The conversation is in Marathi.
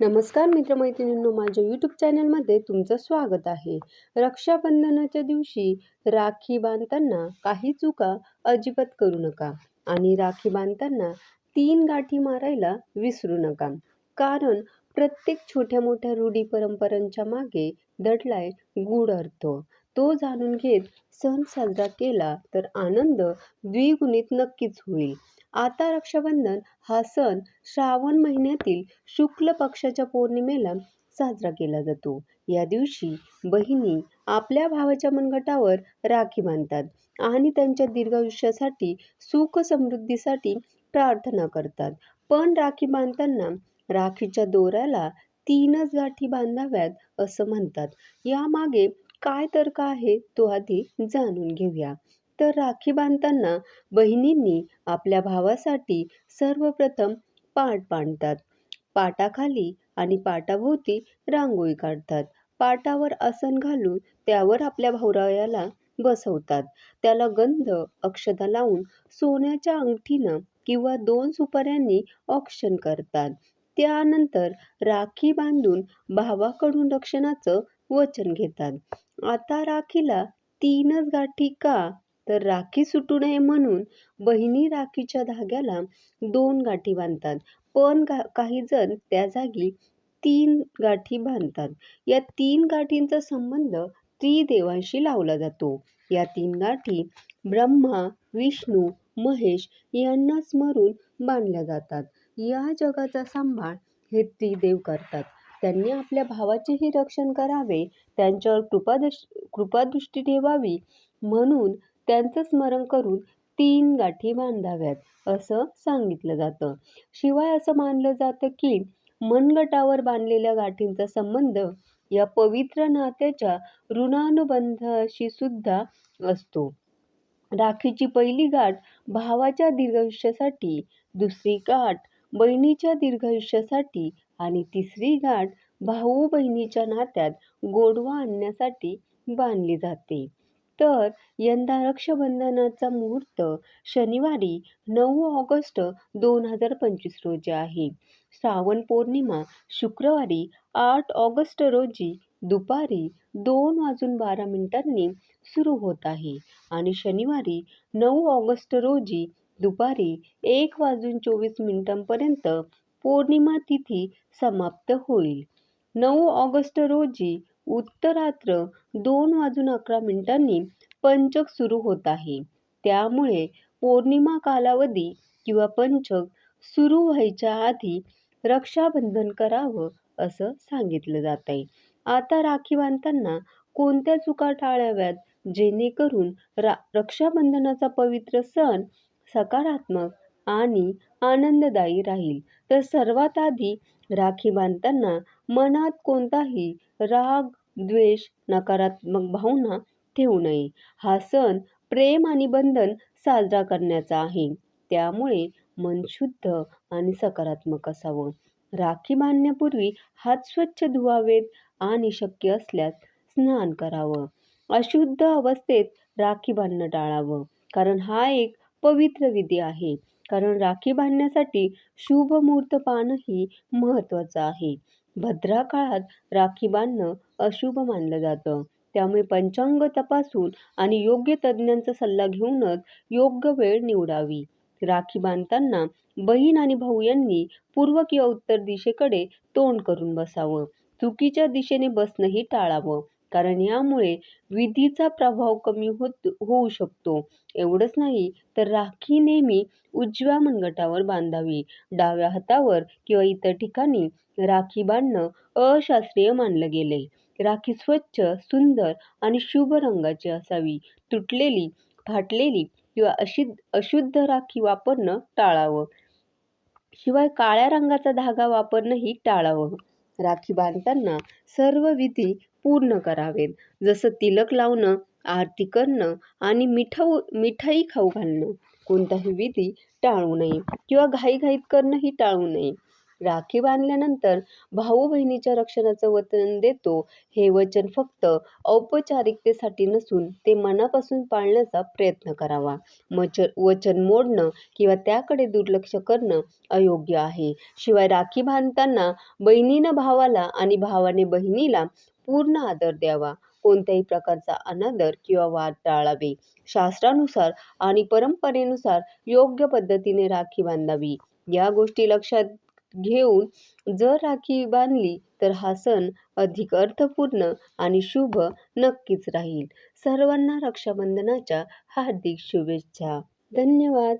नमस्कार मित्रमैत्रिणींनो माझ्या यूट्यूब चॅनलमध्ये तुमचं स्वागत आहे. रक्षाबंधनाच्या दिवशी राखी बांधताना काही चुका अजिबात करू नका आणि राखी बांधताना तीन गाठी मारायला विसरू नका. कारण प्रत्येक छोट्या मोठ्या रूढी परंपरांच्या मागे दडलाय गूढ अर्थ. तो जाणून घेत सण साजरा केला तर आनंद द्विगुणित नक्कीच होईल. आता रक्षाबंधन हा सण श्रावण महिन्यातील शुक्ल पक्षाच्या पौर्णिमेला साजरा केला जातो. या दिवशी बहिणी आपल्या भावाच्या मनगटावर राखी बांधतात आणि त्यांच्या दीर्घायुष्यासाठी सुख समृद्धीसाठी प्रार्थना करतात. पण राखी बांधताना राखीच्या दोऱ्याला तीनच गाठी बांधाव्यात असं म्हणतात. यामागे काय तर्क आहे तो आधी जाणून घेऊया. तर राखी बांधताना बहिणींनी आपल्या भावासाठी सर्वप्रथम पाट बांधतात. पाटाखाली आणि पाटाभोवती रांगोळी काढतात. पाटावर आसन घालून त्यावर आपल्या भावरायाला बसवतात. त्याला गंध अक्षता लावून सोन्याच्या अंगठीनं किंवा दोन सुपाऱ्यांनी औक्षण करतात. त्यानंतर राखी बांधून भावाकडून रक्षणाचं वचन घेतात. आता राखीला तीनच गाठी का? तर राखी सुटू नये म्हणून बहिणी राखीच्या धाग्याला दोन गाठी बांधतात. पण का काही जण त्या जागी तीन गाठी बांधतात. या तीन गाठींचा संबंध त्रिदेवांशी लावला जातो. या तीन गाठी ब्रह्मा विष्णू महेश यांना स्मरून बांधल्या जातात. या जगाचा सांभाळ हे त्रिदेव करतात. त्यांनी आपल्या भावाचेही रक्षण करावे त्यांच्यावर कृपादृश कृपादृष्टी ठेवावी म्हणून त्यांचं स्मरण करून तीन गाठी बांधाव्यात असं सांगितलं जातं. शिवाय असं मानलं जातं की मनगटावर बांधलेल्या गाठींचा संबंध या पवित्र नात्याच्या ऋणानुबंधाशी सुद्धा असतो. राखीची पहिली गाठ भावाच्या दीर्घायुष्यासाठी दुसरी गाठ बहिणीच्या दीर्घायुष्यासाठी आणि तिसरी गाठ भाऊ बहिणीच्या नात्यात गोडवा आणण्यासाठी बांधली जाते. तर यंदा रक्षाबंधनाचा मुहूर्त शनिवारी नऊ ऑगस्ट दोन हजार पंचवीस रोजी आहे. श्रावण पौर्णिमा शुक्रवारी आठ ऑगस्ट रोजी दुपारी दोन वाजून बारा मिनिटांनी सुरू होत आहे आणि शनिवारी नऊ ऑगस्ट रोजी दुपारी एक वाजून चोवीस मिनिटांपर्यंत पौर्णिमा तिथी समाप्त होईल. नऊ ऑगस्ट रोजी उत्तरात्र दोन वाजून अकरा मिनिटांनी पंचक सुरू होत आहे. त्यामुळे पौर्णिमा कालावधी किंवा पंचक सुरू व्हायच्या आधी रक्षाबंधन करावं असं सांगितलं जात आहे आता राखी बांधताना कोणत्या चुका टाळाव्यात? जेणेकरून रा रक्षाबंधनाचा पवित्र सण सकारात्मक आणि आनंददायी राहील. तर सर्वात आधी राखी बांधताना मनात कोणताही राग द्वेष नकारात्मक भावना ठेवू नये. हा सण प्रेम आणि बंधन साजरा करण्याचा आहे. त्यामुळे मन शुद्ध आणि सकारात्मक असावं. राखी बांधण्यापूर्वी हात स्वच्छ धुवावेत आणि शक्य असल्यास स्नान करावं. अशुद्ध अवस्थेत राखी बांधणं टाळावं. कारण हा एक पवित्र विधी आहे. कारण राखी बांधण्यासाठी शुभ मुहूर्त पाहणंही महत्त्वाचं आहे. भद्रा काळात राखी बांधणं अशुभ मानलं जातं. त्यामुळे पंचांग तपासून आणि योग्य तज्ज्ञांचा सल्ला घेऊनच योग्य वेळ निवडावी. राखी बांधताना बहीण आणि भाऊ यांनी पूर्व किंवा उत्तर दिशेकडे तोंड करून बसावं. चुकीच्या दिशेने बसणंही टाळावं. कारण यामुळे विधीचा प्रभाव कमी होत होऊ शकतो. एवढंच नाही तर राखी नेहमी उजव्या मनगटावर बांधावी. डाव्या हातावर किंवा इतर ठिकाणी राखी बांधणं अशास्त्रीय मानलं गेले. राखी स्वच्छ सुंदर आणि शुभ रंगाची असावी. तुटलेली फाटलेली किंवा अशुद्ध अशुद्ध राखी वापरणं टाळावं. शिवाय काळ्या रंगाचा धागा वापरणंही टाळावं. राखी बांधताना सर्व विधी पूर्ण करावेत. जसं तिलक लावणं आरती करणं आणि मिठाऊ मिठाई खाऊ घालणं. कोणताही विधी टाळू नये किंवा घाईघाईत करणंही टाळू नये. राखी बांधल्यानंतर भाऊ बहिणीच्या रक्षणाचं वचन देतो. हे वचन फक्त औपचारिकतेसाठी नसून ते मनापासून पाळण्याचा प्रयत्न करावा. मच वचन मोडणं किंवा त्याकडे दुर्लक्ष करणं अयोग्य आहे. शिवाय राखी बांधताना बहिणीनं भावाला आणि भावाने बहिणीला पूर्ण आदर द्यावा. कोणत्याही प्रकारचा अनादर किंवा वाद टाळावे. शास्त्रानुसार आणि परंपरेनुसार योग्य पद्धतीने राखी बांधावी. या गोष्टी लक्षात घेऊन जर राखी बांधली तर हा सण अधिक अर्थपूर्ण आणि शुभ नक्कीच राहील. सर्वांना रक्षाबंधनाच्या हार्दिक शुभेच्छा. धन्यवाद.